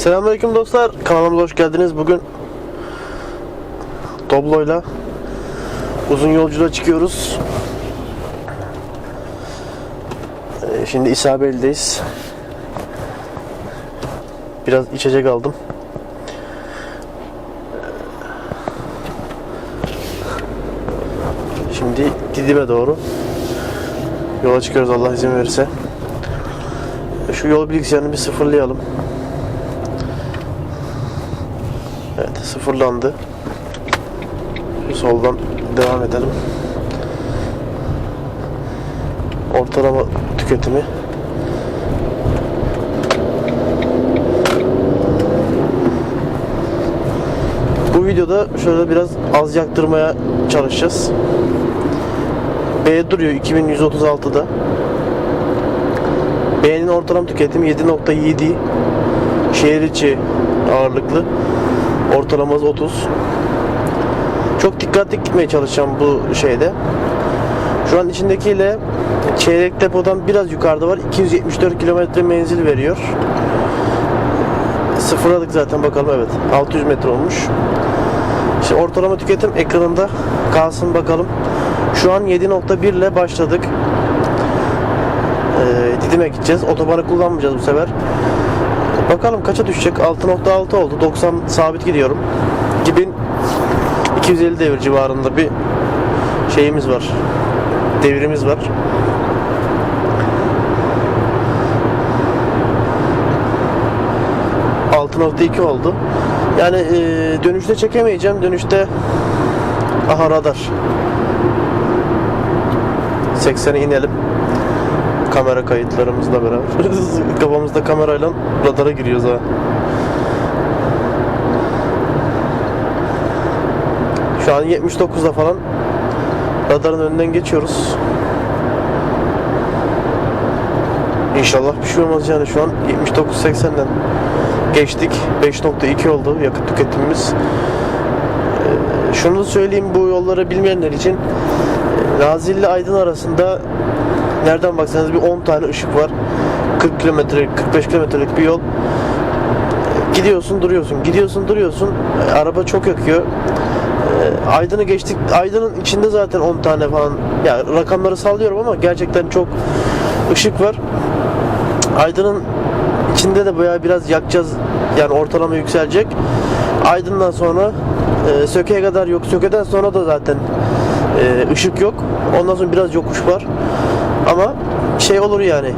Selamünaleyküm dostlar. Kanalımıza hoş geldiniz. Bugün Doblo'yla uzun yolculuğa çıkıyoruz. Ee, Şimdi İsabel'deyiz. Biraz içecek aldım. Şimdi Didim'e doğru yola çıkıyoruz Allah izin verirse. Şu yol bilgisayarını bir sıfırlayalım. Evet sıfırlandı. Soldan devam edelim. Ortalama tüketimi. Bu videoda şöyle biraz az yaktırmaya çalışacağız. B duruyor 2136'da. B'nin ortalama tüketimi 7.7 şehir içi ağırlıklı ortalaması 30 çok dikkatli gitmeye çalışacağım bu şeyde. Şu an içindekiyle çeyrek depodan biraz yukarıda var. 274 kilometre menzil veriyor. Sıfırladık zaten bakalım evet. 600 metre olmuş. İşte ortalama tüketim ekranında kalsın bakalım. Şu an 7.1 ile başladık. Ee, Didim'e gideceğiz. Otobanı kullanmayacağız bu sefer. Bakalım kaça düşecek? 6.6 oldu. 90 sabit gidiyorum. 2250 devir civarında bir şeyimiz var. Devrimiz var. ...6.2 oldu. Yani e, dönüşte çekemeyeceğim. Dönüşte... Aha radar. 80'e inelim kamera kayıtlarımızla beraber. Kafamızda kamerayla radara giriyoruz ha. Şu an 79'da falan radarın önünden geçiyoruz. İnşallah bir şey olmaz yani şu an 79-80'den geçtik. 5.2 oldu yakıt tüketimimiz. Ee, şunu söyleyeyim bu yolları bilmeyenler için e, Nazilli Aydın arasında nereden baksanız bir 10 tane ışık var. 40 kilometrelik, 45 kilometrelik bir yol. Gidiyorsun, duruyorsun. Gidiyorsun, duruyorsun. Araba çok yakıyor. E, Aydın'ı geçtik. Aydın'ın içinde zaten 10 tane falan. Ya rakamları sallıyorum ama gerçekten çok ışık var. Aydın'ın içinde de bayağı biraz yakacağız. Yani ortalama yükselecek. Aydın'dan sonra e, Söke'ye kadar yok. Söke'den sonra da zaten e, ışık yok. Ondan sonra biraz yokuş var. Ama şey olur yani.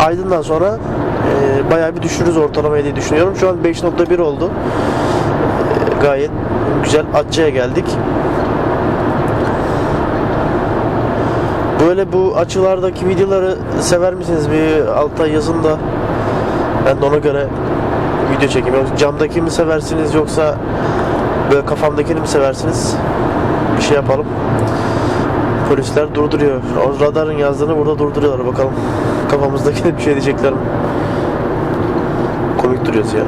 Aydın'dan sonra e, bayağı bir düşürürüz ortalamayı diye düşünüyorum. Şu an 5.1 oldu. E, gayet güzel Atça'ya geldik. Böyle bu açılardaki videoları sever misiniz? Bir altta yazın da ben de ona göre video çekeyim. Yoksa camdaki mi seversiniz yoksa böyle kafamdakini mi seversiniz? Bir şey yapalım. Polisler durduruyor. O radarın yazdığını burada durduruyorlar bakalım. Kafamızdakine bir şey diyecekler mi? Komik duruyoruz ya.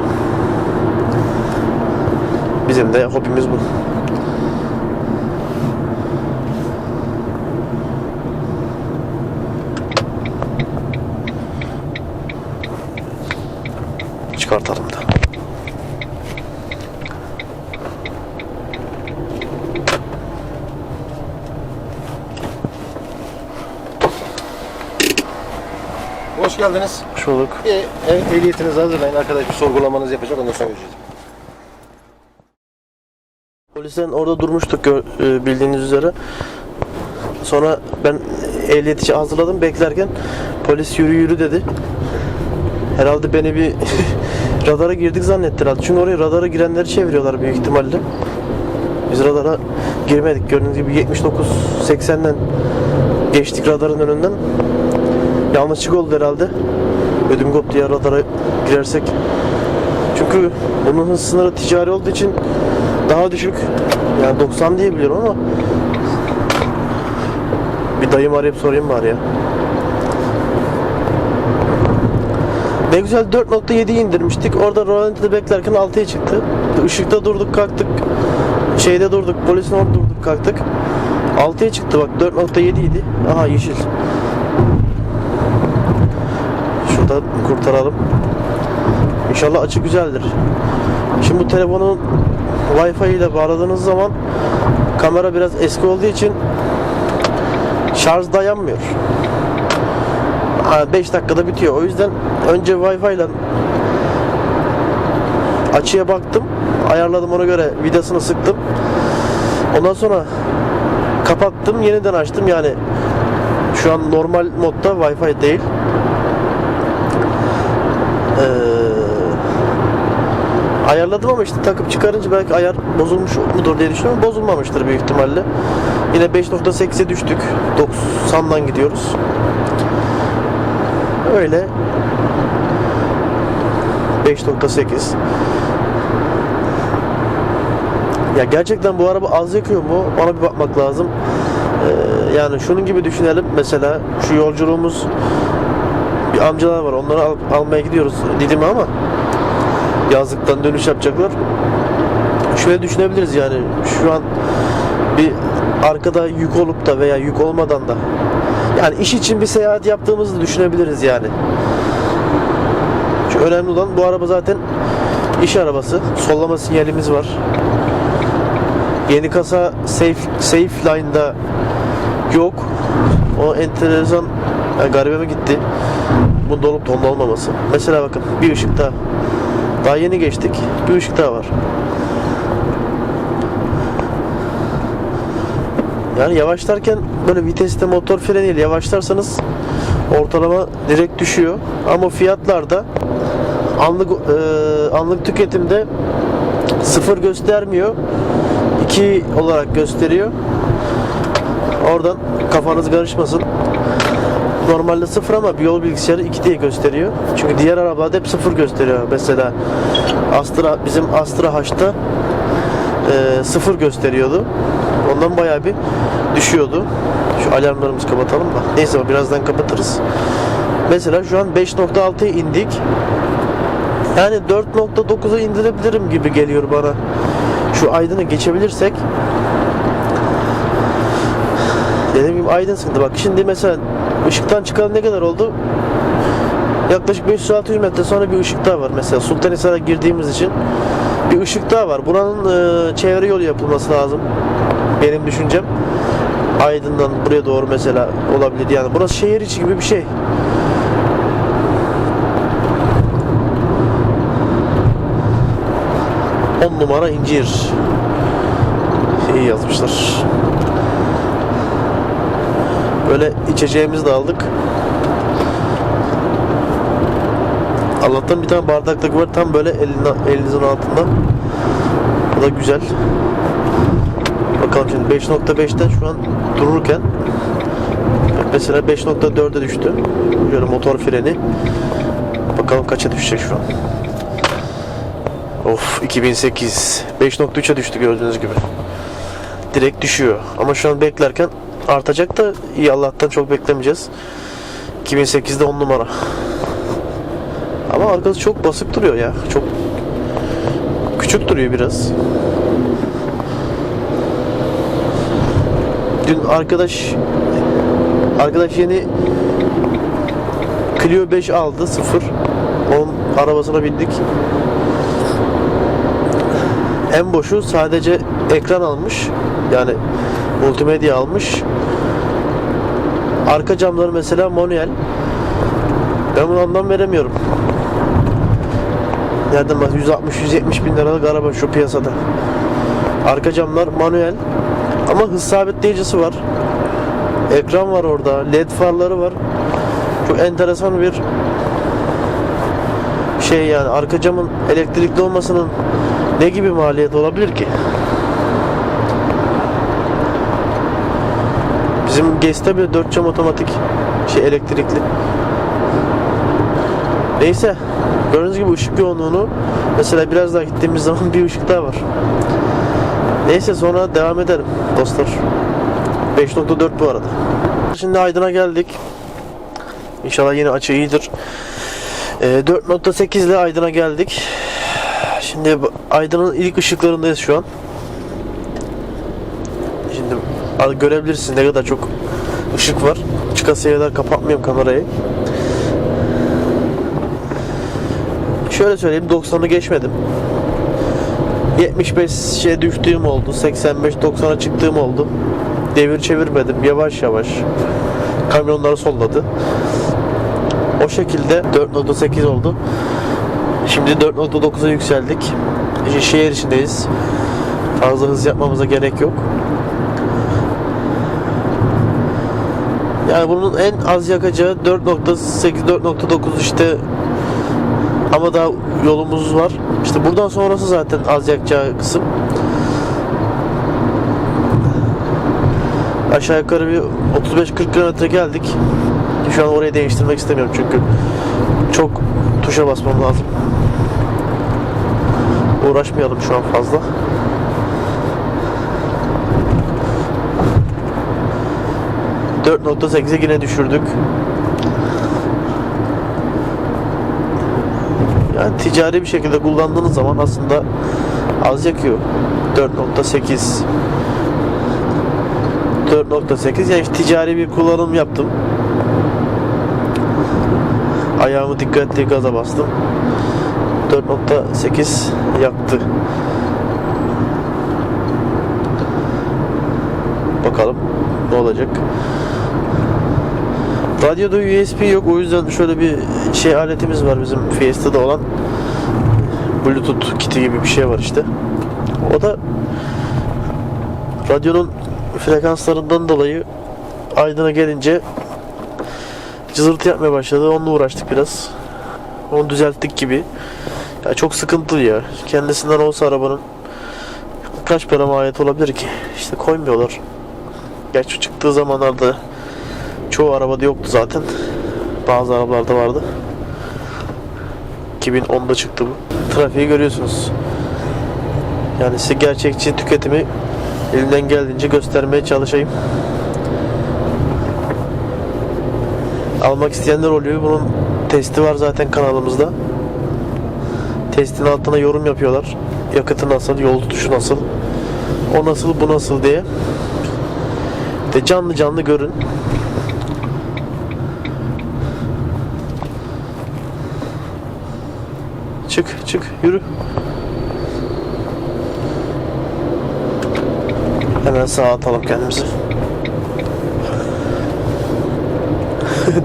Bizim de hobimiz bu. Çıkartalım da. Hoş geldiniz. Hoş bulduk. Bir evet, ehliyetinizi hazırlayın. Arkadaş bir sorgulamanızı yapacak. Ondan sonra göreceğiz. Polislerin orada durmuştuk e, bildiğiniz üzere. Sonra ben ehliyet için hazırladım beklerken polis yürü yürü dedi. Herhalde beni bir radara girdik zannettiler. Çünkü oraya radara girenleri çeviriyorlar büyük ihtimalle. Biz radara girmedik. Gördüğünüz gibi 79 80'den geçtik radarın önünden. Yanlışlık oldu herhalde. Ödüm koptu ya radara girersek. Çünkü bunun hız sınırı ticari olduğu için daha düşük. Yani 90 diye biliyorum ama bir dayım arayıp sorayım bari ya. Ne güzel 4.7 indirmiştik. Orada Rolanti'de beklerken 6'ya çıktı. Işıkta durduk kalktık. Şeyde durduk. Polisin orada durduk kalktık. 6'ya çıktı bak 4.7 idi. Aha yeşil. Şuradan kurtaralım. İnşallah açı güzeldir. Şimdi bu telefonun Wi-Fi ile bağladığınız zaman kamera biraz eski olduğu için şarj dayanmıyor. 5 dakikada bitiyor. O yüzden önce Wi-Fi ile açıya baktım. Ayarladım ona göre vidasını sıktım. Ondan sonra kapattım. Yeniden açtım. Yani şu an normal modda Wi-Fi değil. Ayarladım ama işte takıp çıkarınca belki ayar bozulmuş mudur diye düşünüyorum. Bozulmamıştır büyük ihtimalle. Yine 5.8'e düştük. 90'dan gidiyoruz. Öyle 5.8 Ya gerçekten bu araba az yakıyor mu? Ona bir bakmak lazım. Ee, yani şunun gibi düşünelim. Mesela şu yolculuğumuz bir amcalar var. Onları al- almaya gidiyoruz Didim'e ama yazlıktan dönüş yapacaklar. Şöyle düşünebiliriz yani şu an bir arkada yük olup da veya yük olmadan da yani iş için bir seyahat yaptığımızı düşünebiliriz yani. Şu önemli olan bu araba zaten iş arabası. Sollama sinyalimiz var. Yeni kasa Safe Safe Line'da yok. O enteresan yani garibime gitti. Bu dolup donlu olmaması. Mesela bakın bir ışık daha. Daha yeni geçtik. Bir ışık daha var. Yani yavaşlarken böyle viteste motor freniyle yavaşlarsanız ortalama direkt düşüyor. Ama fiyatlarda anlık e, anlık tüketimde sıfır göstermiyor. 2 olarak gösteriyor. Oradan kafanız karışmasın. Normalde sıfır ama bir yol bilgisayarı 2 diye gösteriyor. Çünkü diğer arabalarda hep sıfır gösteriyor. Mesela Astra bizim Astra H'ta e, sıfır gösteriyordu. Ondan bayağı bir düşüyordu. Şu alarmlarımızı kapatalım da. Neyse birazdan kapatırız. Mesela şu an 5.6'ya indik. Yani 4.9'a indirebilirim gibi geliyor bana. Şu aydını geçebilirsek Dediğim gibi aydın sıkıntı. Bak şimdi mesela ışıktan çıkan ne kadar oldu? Yaklaşık 500-600 metre sonra bir ışık daha var. Mesela Sultanhisar'a girdiğimiz için bir ışık daha var. Buranın e, çevre yolu yapılması lazım. Benim düşüncem. Aydın'dan buraya doğru mesela olabilir. Yani burası şehir içi gibi bir şey. On numara incir. İyi yazmışlar. Böyle içeceğimizi de aldık. Allah'tan bir tane bardaklık var tam böyle elin, elinizin altında. Bu da güzel. Bakalım şimdi 5.5'ten şu an dururken mesela 5.4'e düştü. Böyle motor freni. Bakalım kaça düşecek şu an. Of 2008 5.3'e düştü gördüğünüz gibi. Direkt düşüyor. Ama şu an beklerken artacak da iyi Allah'tan çok beklemeyeceğiz. 2008'de 10 numara. Ama arkası çok basık duruyor ya. Çok küçük duruyor biraz. Dün arkadaş arkadaş yeni Clio 5 aldı sıfır. Onun arabasına bindik. En boşu sadece ekran almış. Yani multimedya almış. Arka camları mesela manuel. Ben bunu anlam veremiyorum. Nereden bak 160-170 bin liralık araba şu piyasada. Arka camlar manuel. Ama hız sabitleyicisi var. Ekran var orada. LED farları var. Çok enteresan bir şey yani arka camın elektrikli olmasının ne gibi maliyet olabilir ki? Bizim Gez'te bir 4 cam otomatik şey elektrikli. Neyse gördüğünüz gibi ışık yoğunluğunu mesela biraz daha gittiğimiz zaman bir ışık daha var. Neyse sonra devam edelim dostlar. 5.4 bu arada. Şimdi Aydın'a geldik. İnşallah yine açı iyidir. Ee, 4.8 ile Aydın'a geldik. Şimdi Aydın'ın ilk ışıklarındayız şu an. Görebilirsiniz ne kadar çok ışık var. Çıkasıya kadar kapatmıyorum kamerayı. şöyle söyleyeyim 90'ı geçmedim. 75'e düştüğüm oldu. 85-90'a çıktığım oldu. Devir çevirmedim. Yavaş yavaş. Kamyonları solladı. O şekilde 4.8 oldu. Şimdi 4.9'a yükseldik. Şehir içindeyiz. Fazla hız yapmamıza gerek yok. Yani bunun en az yakacağı 4.8 4.9 işte ama daha yolumuz var. İşte buradan sonrası zaten az yakacağı kısım. Aşağı yukarı bir 35-40 kilometre geldik. Şu an orayı değiştirmek istemiyorum çünkü çok tuşa basmam lazım. Uğraşmayalım şu an fazla. ...4.8'e yine düşürdük. Yani ticari bir şekilde kullandığınız zaman aslında az yakıyor. 4.8 4.8 yani ticari bir kullanım yaptım. Ayağımı dikkatli gaza bastım. 4.8 yaktı. Bakalım ne olacak. Radyoda USB yok o yüzden şöyle bir şey aletimiz var bizim Fiesta'da olan Bluetooth kiti gibi bir şey var işte. O da radyonun frekanslarından dolayı aydına gelince cızırtı yapmaya başladı. Onunla uğraştık biraz. Onu düzelttik gibi. Ya çok sıkıntılı ya. Kendisinden olsa arabanın kaç para maliyet olabilir ki? İşte koymuyorlar. Gerçi çıktığı zamanlarda çoğu arabada yoktu zaten. Bazı arabalarda vardı. 2010'da çıktı bu. Trafiği görüyorsunuz. Yani size gerçekçi tüketimi elimden geldiğince göstermeye çalışayım. Almak isteyenler oluyor. Bunun testi var zaten kanalımızda. Testin altına yorum yapıyorlar. Yakıtı nasıl, yol tutuşu nasıl, o nasıl, bu nasıl diye. De canlı canlı görün. Çık, çık, yürü. Hemen sağa atalım kendimizi.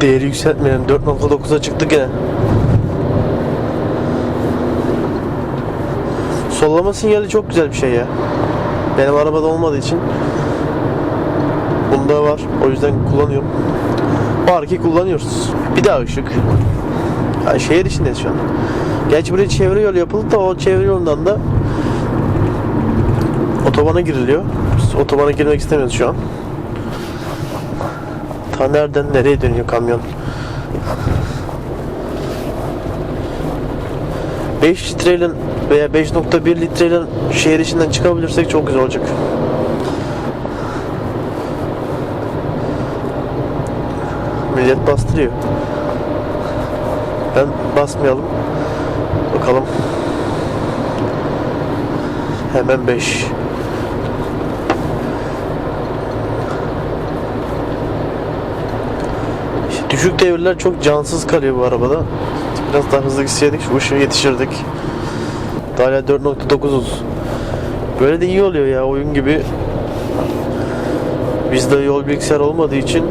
Değeri yükseltmeyelim. 4.9'a çıktık yine. Sollama sinyali çok güzel bir şey ya. Benim arabada olmadığı için bunda var. O yüzden kullanıyorum. Var ki kullanıyoruz. Bir daha ışık. Ya şehir içindeyiz şu an. Gerçi buraya çevre yol yapıldı da o çevre yolundan da otobana giriliyor. Biz otobana girmek istemiyoruz şu an. Ta nereden nereye dönüyor kamyon? 5 litreyle veya 5.1 litreyle şehir içinden çıkabilirsek çok güzel olacak. Millet bastırıyor. Basmayalım. Bakalım. Hemen 5. İşte düşük devirler çok cansız kalıyor bu arabada. Biraz daha hızlı gitseydik şu ışığı yetişirdik. Hala 4.9'uz. Böyle de iyi oluyor ya oyun gibi. Bizde yol bilgisayar olmadığı için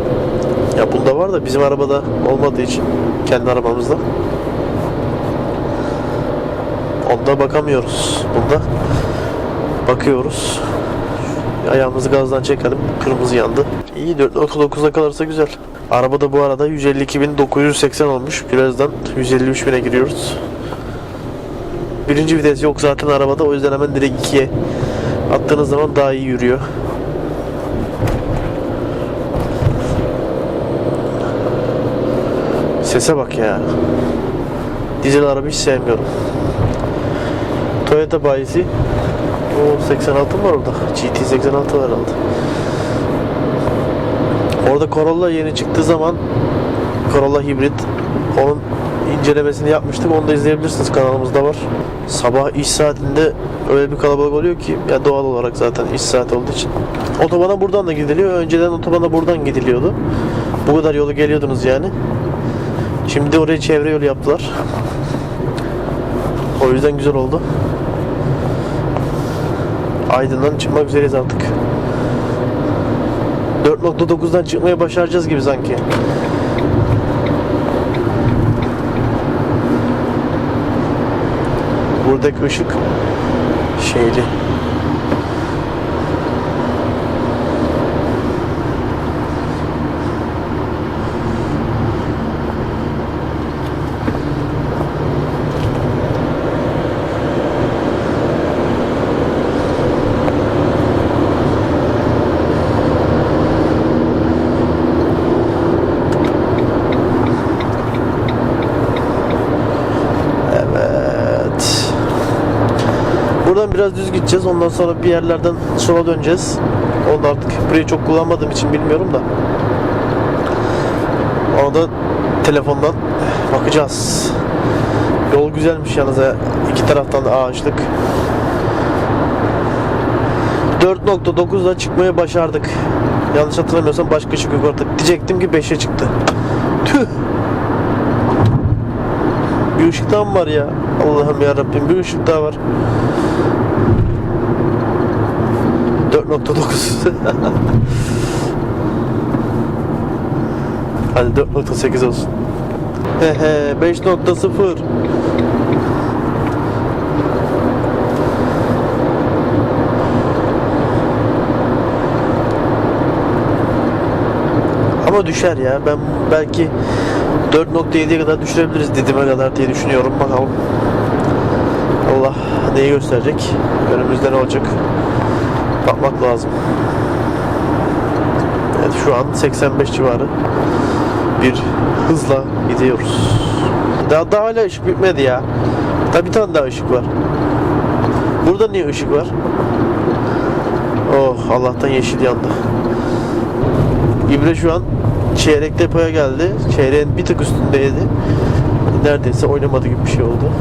ya bunda var da bizim arabada olmadığı için kendi arabamızda. Onda bakamıyoruz. Bunda bakıyoruz. Ayağımızı gazdan çekelim. Kırmızı yandı. İyi 4.9'a kalırsa güzel. Arabada bu arada 152.980 olmuş. Birazdan 153.000'e giriyoruz. Birinci vites yok zaten arabada. O yüzden hemen direkt 2'ye attığınız zaman daha iyi yürüyor. Sese bak ya. Dizel araba hiç sevmiyorum. Toyota bayisi. O 86 mı var orada? GT 86 var herhalde. Orada Corolla yeni çıktığı zaman Corolla hibrit onun incelemesini yapmıştık. Onu da izleyebilirsiniz kanalımızda var. Sabah iş saatinde öyle bir kalabalık oluyor ki ya doğal olarak zaten iş saati olduğu için. Otobana buradan da gidiliyor. Önceden otobana buradan gidiliyordu. Bu kadar yolu geliyordunuz yani. Şimdi oraya çevre yolu yaptılar. O yüzden güzel oldu. Aydın'dan çıkmak üzereyiz artık. 4.9'dan çıkmaya başaracağız gibi sanki. Buradaki ışık şeyli. Evet. Buradan biraz düz gideceğiz. Ondan sonra bir yerlerden sola döneceğiz. Onu da artık burayı çok kullanmadığım için bilmiyorum da. Onu da telefondan bakacağız. Yol güzelmiş yalnız. İki taraftan da ağaçlık. 4.9'da çıkmaya başardık. Yanlış hatırlamıyorsam başka ışık yok artık. Diyecektim ki 5'e çıktı. Tüh. Bir ışık daha mı var ya? Allah'ım ya Rabbim bir ışık daha var. 4.9 Hadi 4.8 olsun. Hehe 5.0 Ama düşer ya. Ben belki 4.7'ye kadar düşürebiliriz Didim'e kadar diye düşünüyorum. Bakalım. Allah neyi gösterecek? Önümüzde ne olacak? Bakmak lazım. Evet şu an 85 civarı bir hızla gidiyoruz. Daha, daha hala ışık bitmedi ya. Daha bir tane daha ışık var. Burada niye ışık var? Oh Allah'tan yeşil yandı. İbre şu an çeyrek depoya geldi. Çeyreğin bir tık üstündeydi. Neredeyse oynamadı gibi bir şey oldu.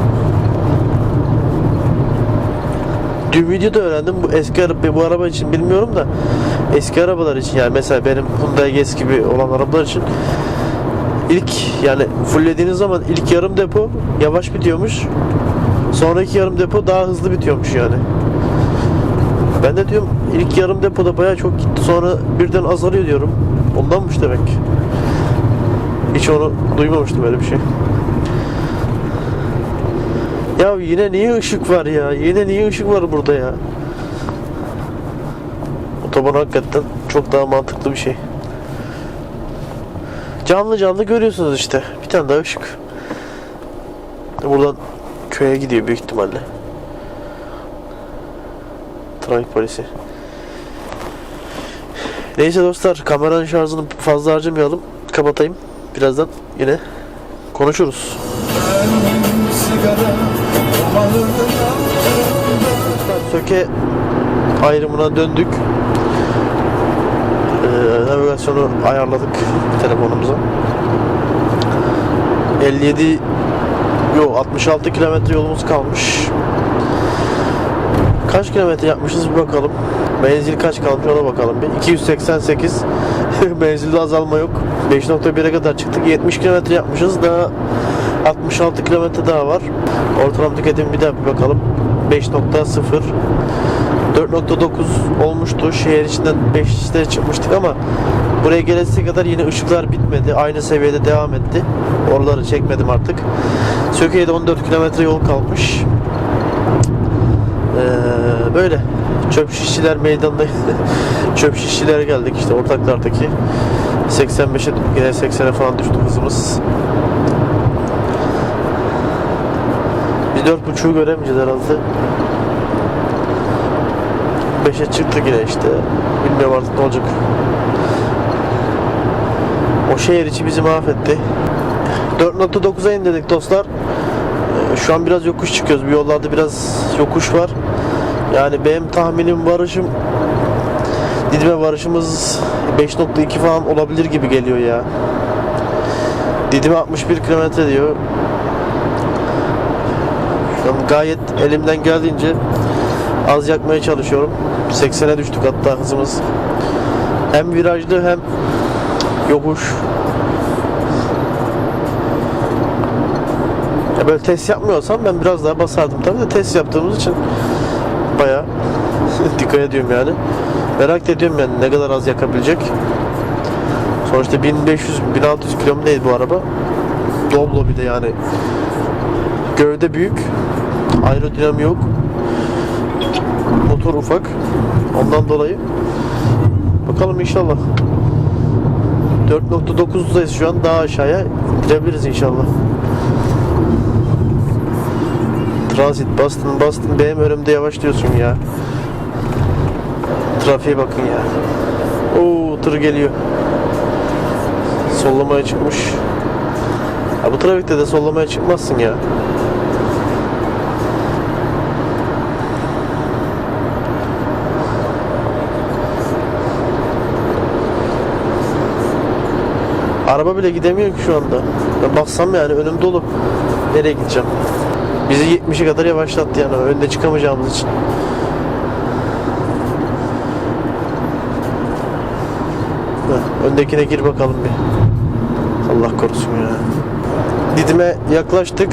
Dün videoda öğrendim bu eski araba bu araba için bilmiyorum da eski arabalar için yani mesela benim Hyundai Getz gibi olan arabalar için ilk yani fulllediğiniz zaman ilk yarım depo yavaş bitiyormuş. Sonraki yarım depo daha hızlı bitiyormuş yani. Ben de diyorum ilk yarım depoda bayağı çok gitti sonra birden azalıyor diyorum. Ondanmış demek. Hiç onu duymamıştım öyle bir şey. Ya yine niye ışık var ya? Yine niye ışık var burada ya? Otoban hakikaten çok daha mantıklı bir şey. Canlı canlı görüyorsunuz işte. Bir tane daha ışık. Buradan köye gidiyor büyük ihtimalle. Trafik polisi. Neyse dostlar kameranın şarjını fazla harcamayalım. Kapatayım. Birazdan yine konuşuruz. Söke ayrımına döndük. Ee, navigasyonu ayarladık telefonumuza. 57 yok 66 kilometre yolumuz kalmış. Kaç kilometre yapmışız bir bakalım. Menzil kaç kalmış ona bakalım bir. 288. Menzilde azalma yok. 5.1'e kadar çıktık. 70 kilometre yapmışız. Daha 66 kilometre daha var. Ortalama tüketim bir daha bir bakalım. 5.0 4.9 olmuştu. Şehir içinden 5'te çıkmıştık ama buraya gelesiye kadar yine ışıklar bitmedi. Aynı seviyede devam etti. Oraları çekmedim artık. Söke'de 14 kilometre yol kalmış. Ee, böyle çöp şişçiler meydanında çöp şişçilere geldik işte ortaklardaki 85'e yine 80'e falan düştü hızımız. Biz 4.5'u göremeyeceğiz herhalde. 5'e çıktı yine işte. Bilmiyorum artık ne olacak. O şehir içi bizi mahvetti. 4.9'a indirdik dostlar. Ee, Şu an biraz yokuş çıkıyoruz. Bu yollarda biraz yokuş var. Yani benim tahminim varışım Didim'e varışımız 5.2 falan olabilir gibi geliyor ya. Didim'e 61 kilometre diyor. An gayet elimden geldiğince az yakmaya çalışıyorum. 80'e düştük hatta hızımız. Hem virajlı hem yokuş. Ya Böyle test yapmıyorsam ben biraz daha basardım tabii de test yaptığımız için dikkat ediyorum yani. Merak ediyorum yani ne kadar az yakabilecek. Sonuçta 1500-1600 km değil bu araba. Doblo bir de yani. Gövde büyük. Aerodinami yok. Motor ufak. Ondan dolayı. Bakalım inşallah. 4.9'dayız şu an. Daha aşağıya girebiliriz inşallah. Transit bastın bastın benim önümde yavaşlıyorsun ya. Trafiğe bakın ya. Oo tır geliyor. Sollamaya çıkmış. Ya bu trafikte de sollamaya çıkmazsın ya. Araba bile gidemiyor ki şu anda. Ben baksam yani önüm dolu. Nereye gideceğim? Bizi 70'e kadar yavaşlattı yani önde çıkamayacağımız için. Öndekine gir bakalım bir. Allah korusun ya. Didim'e yaklaştık.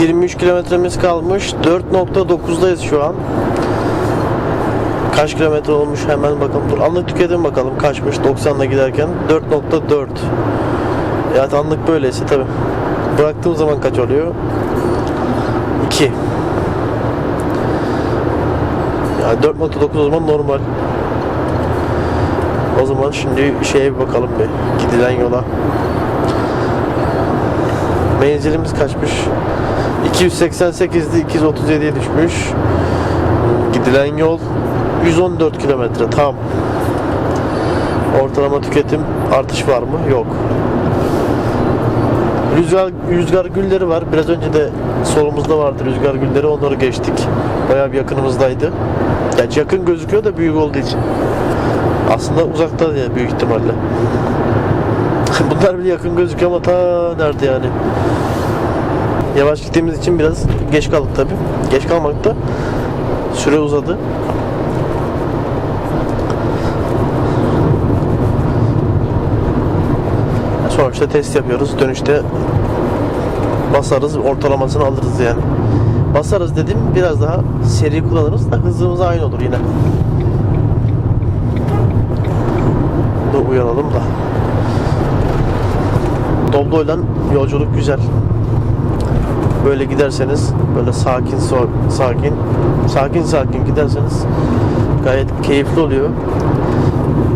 23 kilometremiz kalmış. 4.9'dayız şu an. Kaç kilometre olmuş hemen bakalım. Dur anlık tüketim bakalım kaçmış 90'la giderken. 4.4. Evet anlık böyleyse tabi. Bıraktığım zaman kaç oluyor? 2. Yani 4.9 o zaman normal. O zaman şimdi şeye bir bakalım bir. Gidilen yola. Menzilimiz kaçmış? 288'di 237'ye düşmüş. Gidilen yol 114 kilometre tam. Ortalama tüketim artış var mı? Yok. Rüzgar, rüzgar gülleri var. Biraz önce de solumuzda vardı rüzgar gülleri. Onları geçtik. Bayağı bir yakınımızdaydı. Gerçi yakın gözüküyor da büyük olduğu için. Aslında uzakta diye büyük ihtimalle. Bunlar bile yakın gözüküyor ama ta nerede yani. Yavaş gittiğimiz için biraz geç kaldık tabi. Geç kalmak da süre uzadı. Sonuçta test yapıyoruz. Dönüşte basarız, ortalamasını alırız yani. Basarız dedim biraz daha seri kullanırız da hızımız aynı olur yine. Dur uyanalım da. Doblo'yla yolculuk güzel. Böyle giderseniz böyle sakin sakin sakin sakin giderseniz gayet keyifli oluyor.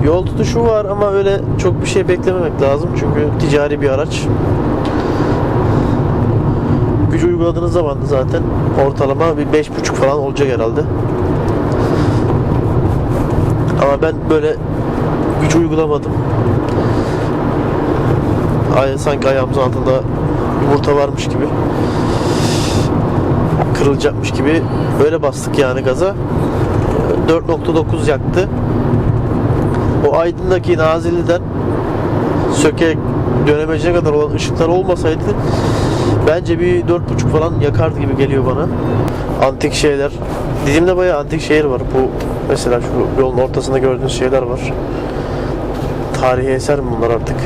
Yol tutuşu var ama öyle çok bir şey beklememek lazım çünkü ticari bir araç. Güç uyguladığınız zaman zaten ortalama bir beş buçuk falan olacak herhalde. Ama ben böyle güç uygulamadım. Ay, sanki ayağımızın altında yumurta varmış gibi kırılacakmış gibi böyle bastık yani gaza. 4.9 yaktı. O Aydın'daki Nazilli'den Söke dönemecine kadar olan ışıklar olmasaydı bence bir 4.5 falan yakardı gibi geliyor bana. Antik şeyler. Didim'de bayağı antik şehir var. Bu mesela şu yolun ortasında gördüğünüz şeyler var tarihi eser mi bunlar artık?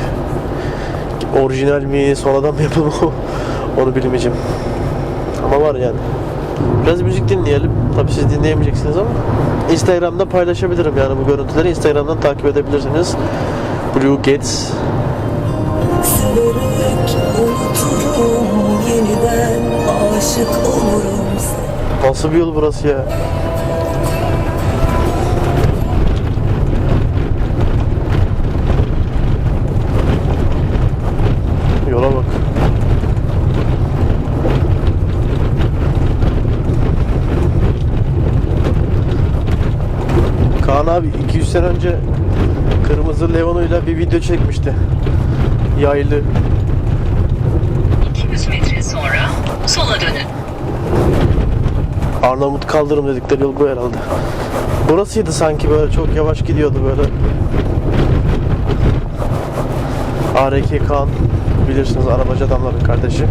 Orijinal mi sonradan mı yapılma onu bilmeyeceğim. Ama var yani. Biraz müzik dinleyelim. Tabi siz dinleyemeyeceksiniz ama Instagram'da paylaşabilirim yani bu görüntüleri. Instagram'dan takip edebilirsiniz. Blue Gates. Nasıl bir yol burası ya Abi 200 sene önce kırmızı Leon'uyla bir video çekmişti. Yaylı. 200 metre sonra sola dönün. Arnavut kaldırım dedikleri yol bu herhalde. Burasıydı sanki böyle çok yavaş gidiyordu böyle. ARK Kaan bilirsiniz arabacı adamların kardeşi.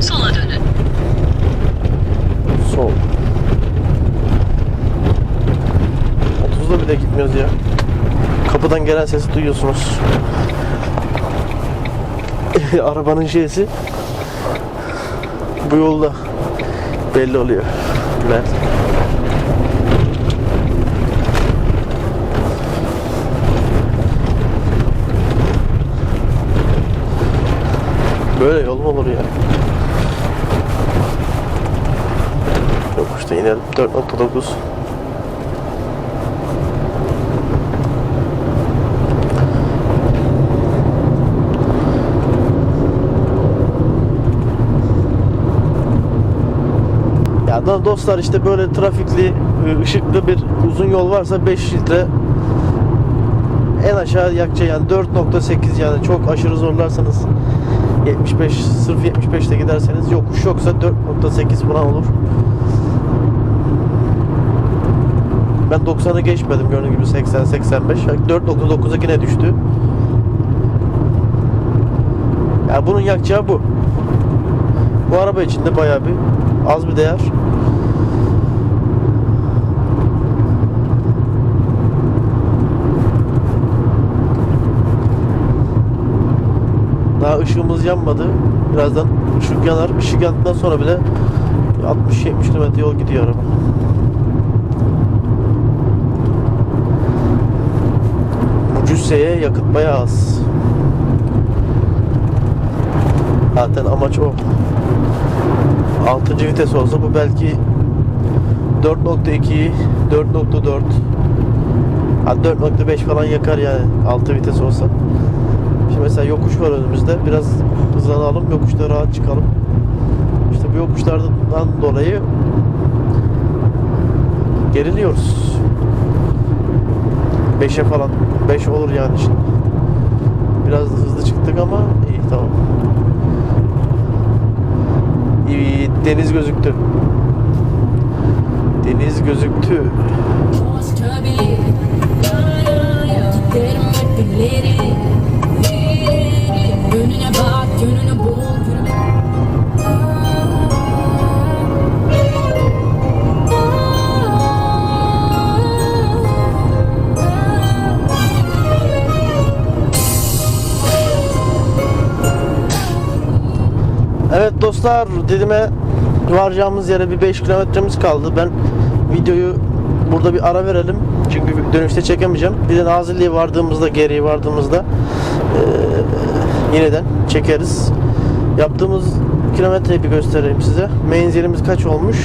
Sola dönün. Sol. 30'da bile gitmiyoruz ya. Kapıdan gelen sesi duyuyorsunuz. Arabanın şeysi bu yolda belli oluyor. Mert. Böyle yol mu olur ya? Yokuşta inelim. 4.9 dostlar işte böyle trafikli, ı, ışıklı bir uzun yol varsa 5 litre en aşağı yakacağı yani 4.8 yani çok aşırı zorlarsanız 75 sırf 75'te giderseniz yokuş yoksa 4.8 falan olur. Ben 90'ı geçmedim gördüğün gibi 80 85 4.9'a yine düştü. Ya bunun yakacağı bu. Bu araba içinde bayağı bir az bir değer. Daha ışığımız yanmadı. Birazdan ışık yanar. Işık yandıktan sonra bile 60-70 km yol gidiyor araba. Cüsseye yakıt bayağı az. Zaten amaç o. 6. vites olsa bu belki 4.2 4.4 ha 4.5 falan yakar yani 6 vites olsa. Şimdi mesela yokuş var önümüzde. Biraz hızlanalım, yokuşta rahat çıkalım. İşte bu yokuşlardan dolayı geriliyoruz. 5'e falan. 5 olur yani şimdi. Biraz hızlı çıktık ama iyi tamam. İyi, deniz gözüktü. Deniz gözüktü. Boss turbulent. Evet dostlar Didim'e varacağımız yere bir 5 kilometremiz kaldı. Ben videoyu burada bir ara verelim. Çünkü dönüşte çekemeyeceğim. Bir de Nazilli'ye vardığımızda, geriye vardığımızda yeniden çekeriz. Yaptığımız kilometreyi bir göstereyim size. Menzilimiz kaç olmuş?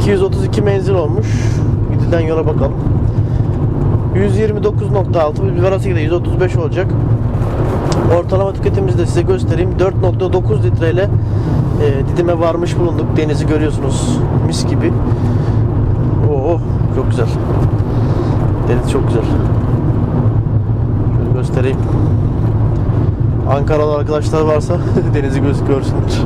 232 menzil olmuş. Gidilden yola bakalım. 129.6 bir arası gidiyor 135 olacak. Ortalama tüketimimizi de size göstereyim. 4.9 litreyle e, Didim'e varmış bulunduk. Denizi görüyorsunuz. Mis gibi. Oo, çok güzel. Deniz çok güzel. Şöyle göstereyim. Ankaralı arkadaşlar varsa denizi göz görsünler.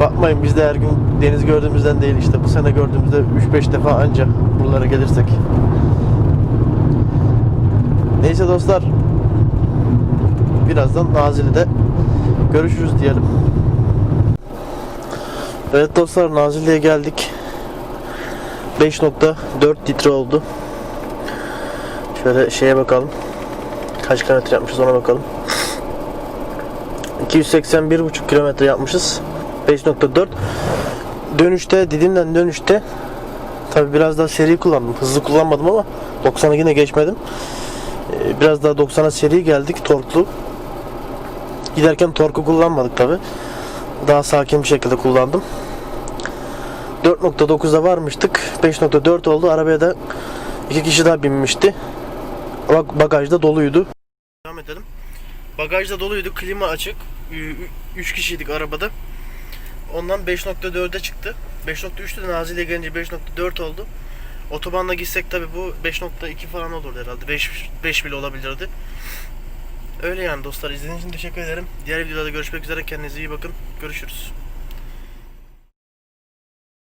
Bakmayın biz de her gün deniz gördüğümüzden değil işte. Bu sene gördüğümüzde 3-5 defa anca buralara gelirsek. Neyse dostlar birazdan Nazilli'de görüşürüz diyelim. Evet dostlar Nazilli'ye geldik. 5.4 litre oldu. Şöyle şeye bakalım. Kaç kilometre yapmışız ona bakalım. 281,5 kilometre yapmışız. 5.4 Dönüşte Didim'den dönüşte Tabi biraz daha seri kullandım. Hızlı kullanmadım ama 90'a yine geçmedim. Ee, Biraz daha 90'a seri geldik torklu. Giderken torku kullanmadık tabi. Daha sakin bir şekilde kullandım. 4.9'a varmıştık. 5.4 oldu. Arabaya da iki kişi daha binmişti. Ama bagajda doluydu. Devam edelim. Bagajda doluydu. Klima açık. 3 kişiydik arabada. Ondan 5.4'e çıktı. 5.3'tü de Nazilli'ye gelince 5.4 oldu. Otobanla gitsek tabi bu 5.2 falan olurdu herhalde. 5, 5 bile olabilirdi. Öyle yani dostlar. İzlediğiniz için teşekkür ederim. Diğer videolarda görüşmek üzere. Kendinize iyi bakın. Görüşürüz.